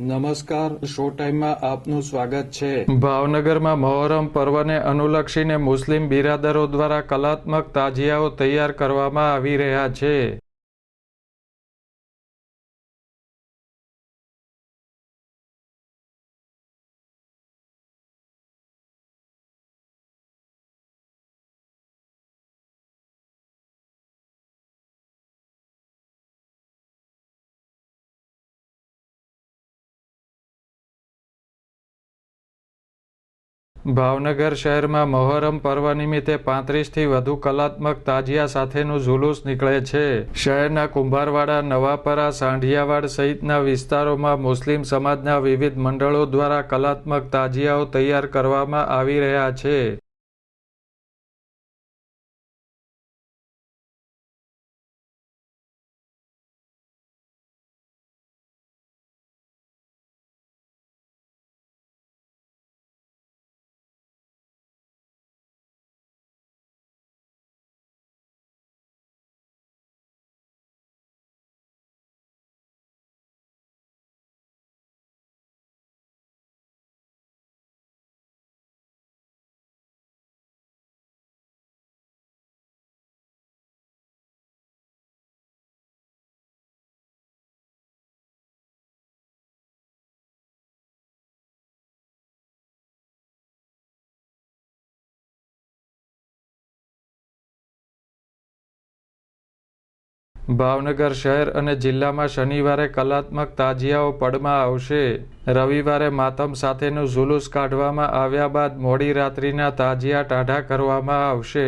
નમસ્કાર શો ટાઈમમાં આપનું સ્વાગત છે. ભાવનગરમાં મહોરમ પર્વને અનુલક્ષીને મુસ્લિમ બિરાદરો દ્વારા કલાત્મક તાજિયાઓ તૈયાર કરવામાં આવી રહ્યા છે. ભાવનગર શહેરમાં મોહરમ પર્વ નિમિત્તે પાંત્રીસથી વધુ કલાત્મક તાજિયા સાથેનું જુલુસ નીકળે છે. શહેરના કુંભારવાડા, નવાપરા, સાંઢિયાવાડ સહિતના વિસ્તારોમાં મુસ્લિમ સમાજના વિવિધ મંડળો દ્વારા કલાત્મક તાજિયાઓ તૈયાર કરવામાં આવી રહ્યા છે. ભાવનગર શહેર અને જિલ્લામાં શનિવારે કલાત્મક તાજિયાઓ પડમાં આવશે. રવિવારે માતમ સાથેનું જુલુસ કાઢવામાં આવ્યા બાદ મોડી રાત્રિના તાજિયા ટાઢા કરવામાં આવશે.